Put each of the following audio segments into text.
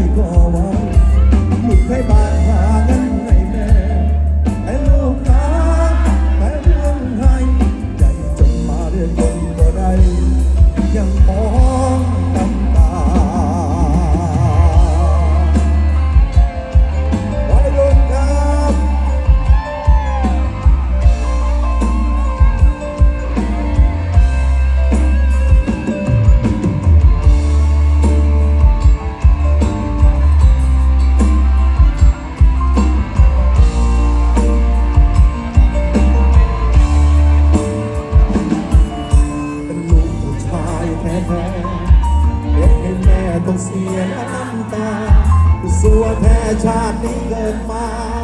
people want. เด็กเป็นแม่ต้องเสียน้ำตาสัวแท้ชาตินี้เกิดมา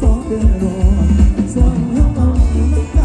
สองเดือนรอสองเฮาอน้ำ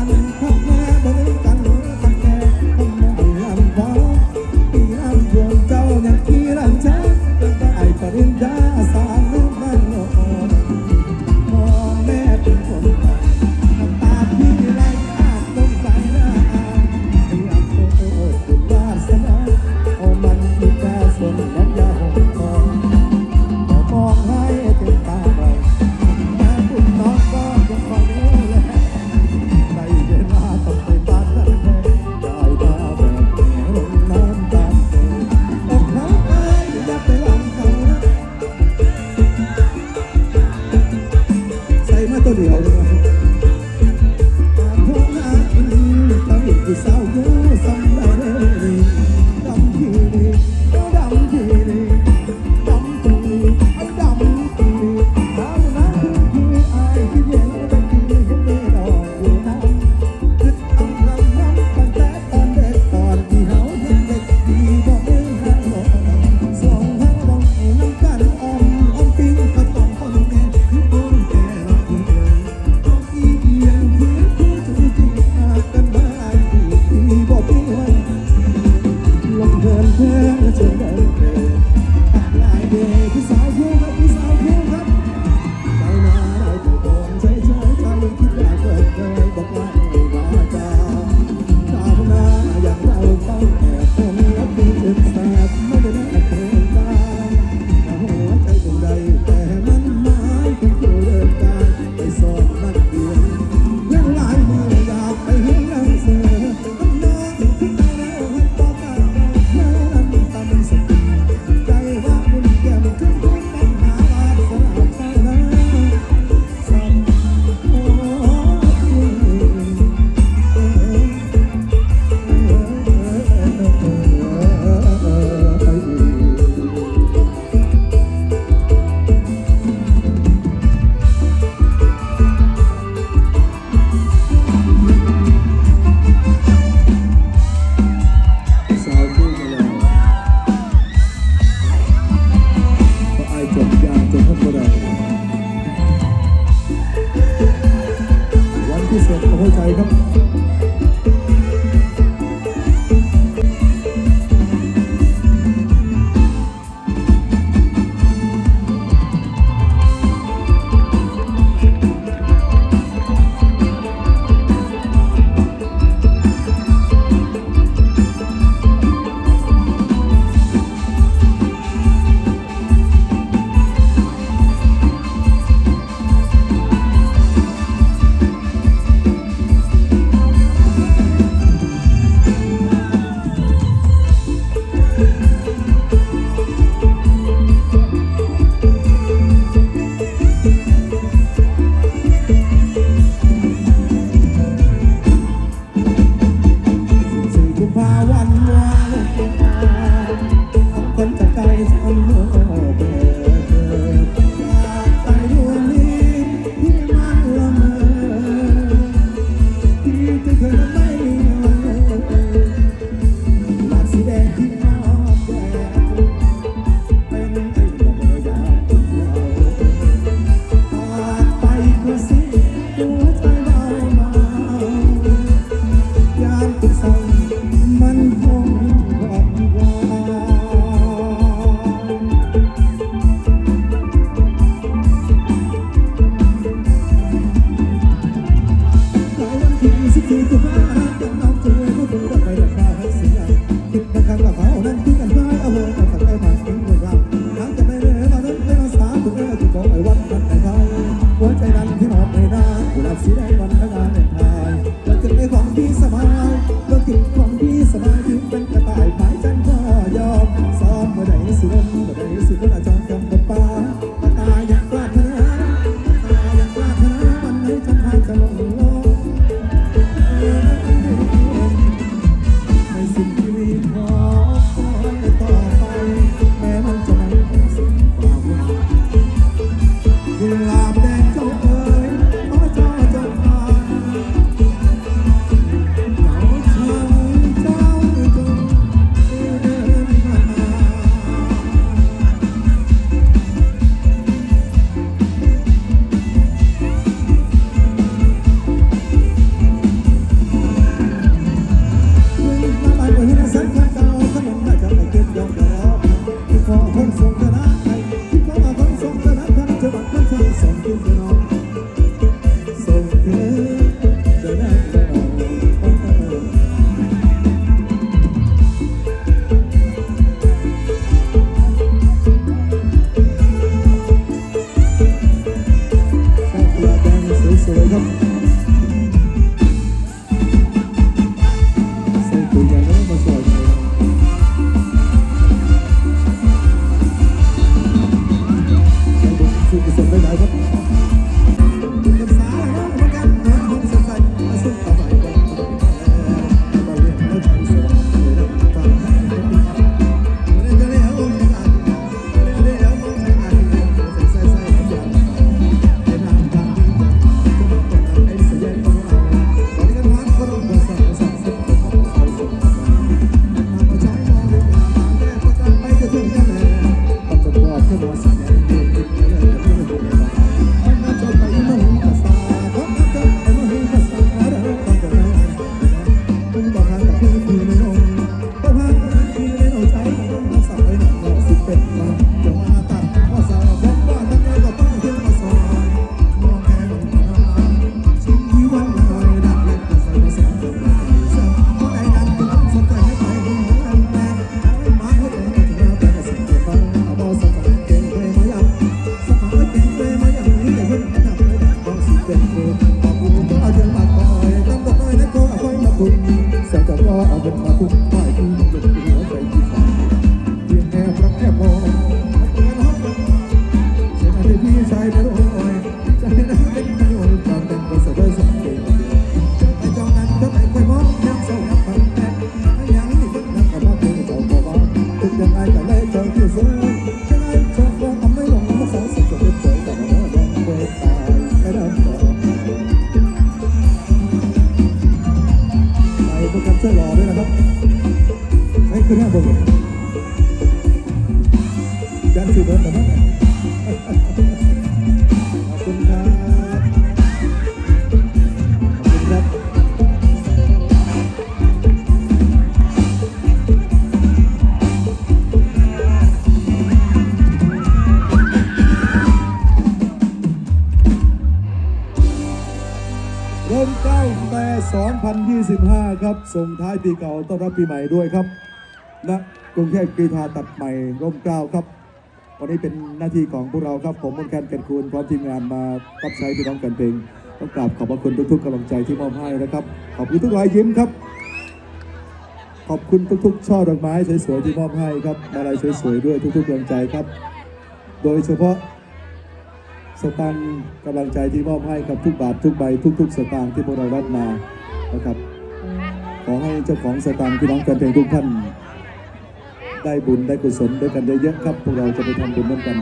เอาเป็นมาคุ้ม ใช้ขึ้นหน้าบนเลยยันสื่อเบิร์ดแบบนั้นขอบคุณครับขอบคุณครับร่มเก้าแต่ 2025 ครับ ส่งท้ายปีเก่าต้อนรับปีใหม่ด้วยครับ กรุงเทพกรีฑาตัดใหม่ร่มเกล้าครับ วันนี้เป็นหน้าที่ของพวกเราครับผมมนแคนเกันคูณพร้อมทีมงานมารับใช้พี่น้องกันเพลงต้องกราบขอบพระคุณทุกๆกำลังใจที่มอบให้นะครับ ขอบคุณทุกรอยยิ้มครับ ขอบคุณทุกๆ ช่อดอกไม้สวยๆที่มอบให้ครับมาลัยสวยๆด้วยทุกๆกำลังใจครับ โดยเฉพาะสตางค์กำลังใจที่มอบให้กับทุกบาททุกใบทุก ๆ สตางค์ที่พวกเรารับมานะครับ ขอให้เจ้าของสตางค์พี่น้องกันเพลงทุกท่าน ได้บุญได้กุศลด้วยกันเยอะๆครับพวกเราจะไปทำบุญร่วมกัน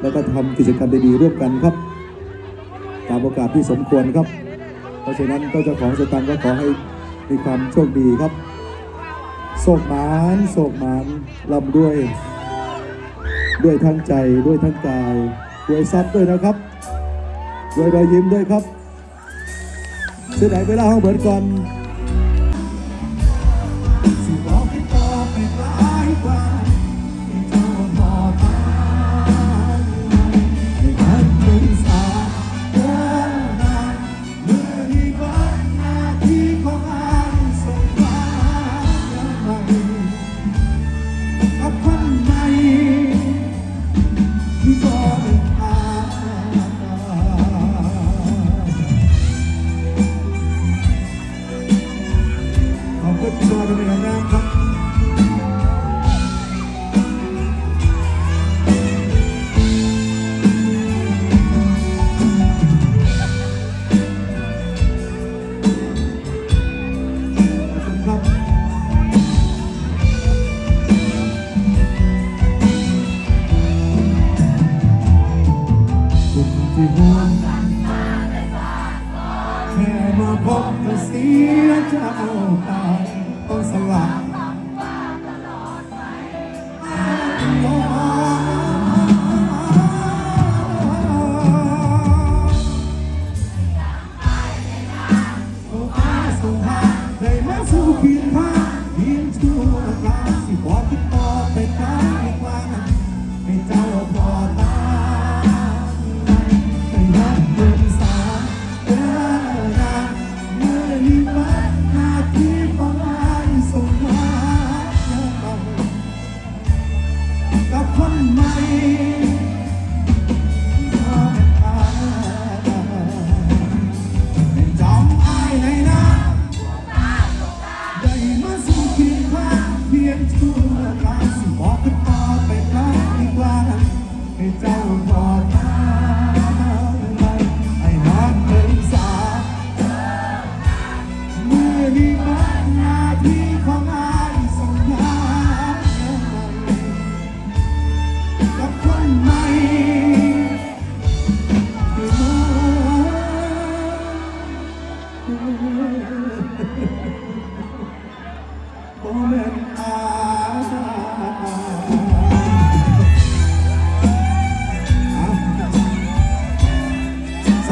แล้วก็ทำกิจกรรมดีๆร่วมกันครับ ตามโอกาสที่สมควรครับ เพราะฉะนั้นก็เจ้าของสตางค์ก็ขอให้มีความโชคดีครับโศกหมานโศกหมานลำด้วย ด้วยทั้งใจด้วยทั้งกายด้วยทรัพย์ด้วยนะครับด้วยรอยยิ้มด้วยครับเสียดายเวลาห้องเหมือนก่อน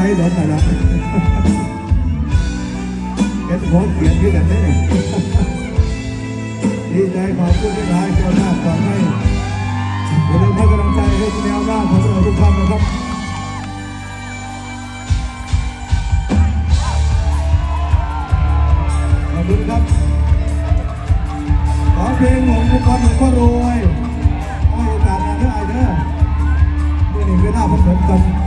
ายใส่รถหน่อยนะเก็บของเขียนขึ้นกันได้ดีใจขอบคุณที่ร้ายเจ้าหน้าขอให้อย่าลืมให้กำลังใจให้แนวหน้าของเราทุกท่านนะครับขอบคุณครับขอเพลงของบุคคลหลวงพ่อรวยให้โอกาสงานได้เด้อเมื่อหนึ่งเวลาผมผมกันเฮ้ย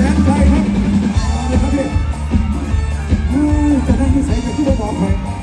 พี่แสนใจครับเอาเลยครับพี่จะนั่งที่ใส่กับที่บ่บอกใคร